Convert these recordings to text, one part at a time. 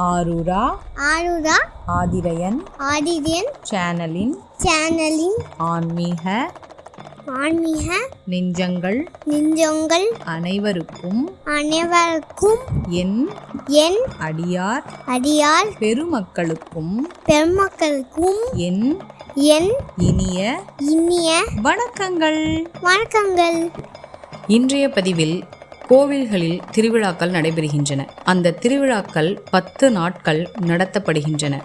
ஆருரா ஆருரா ஆதிரையன் ஆதிரியன் சேனலின் சேனலின் ஆன்மீக ஆன்மீக நெஞ்சங்கள் நெஞ்சங்கள் அனைவருக்கும் அனைவருக்கும் என் என் அடியார் அடியார் பெருமக்களுக்கும் பெருமக்களுக்கும் என் என் இனிய இனிய வணக்கங்கள். வணக்கங்கள். இன்றைய பதிவில் கோவில்களில் திருவிழாக்கள் நடைபெறுகின்றன. அந்த திருவிழாக்கள் பத்து நாட்கள் நடத்தப்படுகின்றன.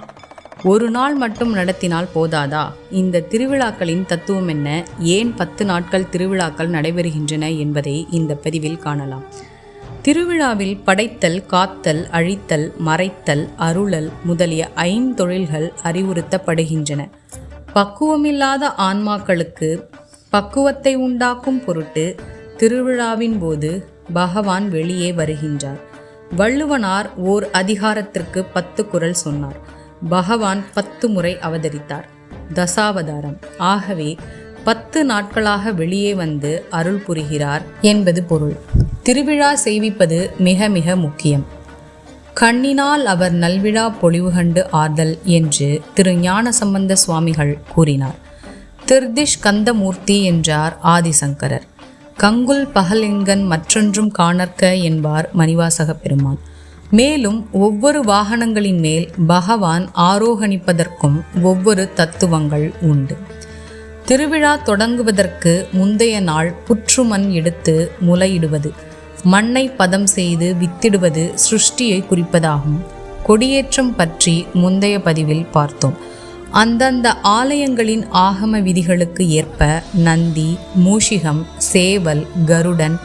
ஒரு நாள் மட்டும் நடத்தினால் போதாதா? இந்த திருவிழாக்களின் தத்துவம் என்ன? ஏன் பத்து நாட்கள் திருவிழாக்கள் நடைபெறுகின்றன என்பதை இந்த பதிவில் காணலாம். திருவிழாவில் படைத்தல் காத்தல் அழித்தல் மறைத்தல் அருளல் முதலிய ஐந்தொழில்கள் அறிவுறுத்தப்படுகின்றன. பக்குவமில்லாத ஆன்மாக்களுக்கு பக்குவத்தை உண்டாக்கும் பொருட்டு திருவிழாவின் போது பகவான் வெளியே வருகின்றார். வள்ளுவனார் ஓர் அதிகாரத்திற்கு பத்து குரல் சொன்னார். பகவான் பத்து முறை அவதரித்தார். தசாவதாரம். ஆகவே பத்து நாட்களாக வெளியே வந்து அருள் புரிகிறார் என்பது பொருள். திருவிழா செய்விப்பது மிக மிக முக்கியம். கண்ணினால் அவர் நல்விழா பொழிவு கண்டு ஆர்தல் என்று திரு ஞானசம்பந்த சுவாமிகள் கூறினார். திருதிஷ் கந்தமூர்த்தி என்றார் ஆதிசங்கரர். கங்குல் பகலிங்கன் மற்றொன்றும் காணற்க என்பார் மணிவாசக பெருமான். மேலும் ஒவ்வொரு வாகனங்களின் மேல் பகவான் ஆரோகணிப்பதற்கும் ஒவ்வொரு தத்துவங்கள் உண்டு. திருவிழா தொடங்குவதற்கு முந்தைய நாள் புற்றுமண் எடுத்து முளையிடுவது மண்ணை பதம் செய்து வித்திடுவது சிருஷ்டியை குறிப்பதாகும். கொடியேற்றம் பற்றி முந்தைய பதிவில் பார்த்தோம். அந்தந்த ஆலயங்களின் ஆகம விதிகளுக்கு ஏற்ப நந்தி மூஷிகம் சேவல் கருடன்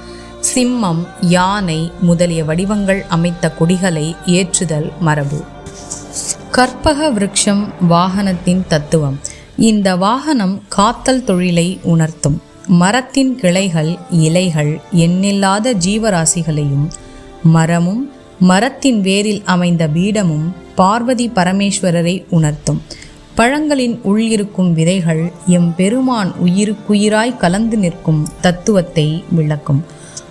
சிம்மம் யானை முதலிய வடிவங்கள் அமைத்த கொடிகளை ஏற்றுதல் மரபு. கற்பக விருட்சம் வாகனத்தின் தத்துவம். இந்த வாகனம் காத்தல் தொழிலை உணர்த்தும். மரத்தின் கிளைகள் இலைகள் எண்ணில்லாத ஜீவராசிகளையும் மரமும் மரத்தின் வேரில் அமைந்த பீடமும் பார்வதி பரமேஸ்வரரை உணர்த்தும். பழங்களின் உள் இருக்கும் விதைகள் எம் பெருமான் உயிருக்குயிராய் கலந்து நிற்கும் தத்துவத்தை விளக்கும்.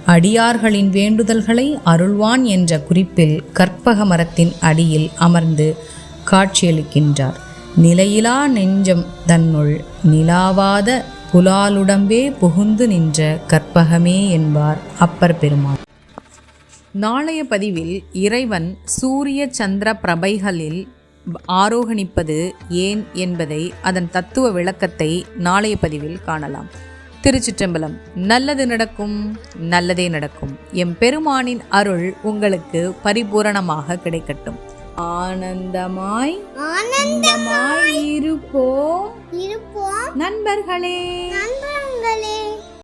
அடியார்களின் வேண்டுதல்களை அருள்வான் என்ற குறிப்பில் கற்பக மரத்தின் அடியில் அமர்ந்து காட்சியளிக்கின்றார். நிலையிலா நெஞ்சம் தன்னுள் நிலாவாத புலாலுடம்பே புகுந்து நின்ற கற்பகமே என்பார் அப்பர் பெருமான். நாளைய பதிவில் இறைவன் சூரிய சந்திர பிரபைகளில் ஆரோகணிப்பது ஏன் என்பதை அதன் தத்துவ விளக்கத்தை நாளைய பதிவில் காணலாம். திருச்சிற்றம்பலம் நல்லது நடக்கும் நல்லதே நடக்கும். எம் பெருமானின் அருள் உங்களுக்கு பரிபூரணமாக கிடைக்கட்டும். ஆனந்தமாய் ஆனந்தமாய் இருப்போம். இருப்போம். நண்பர்களே. நண்பர்களே.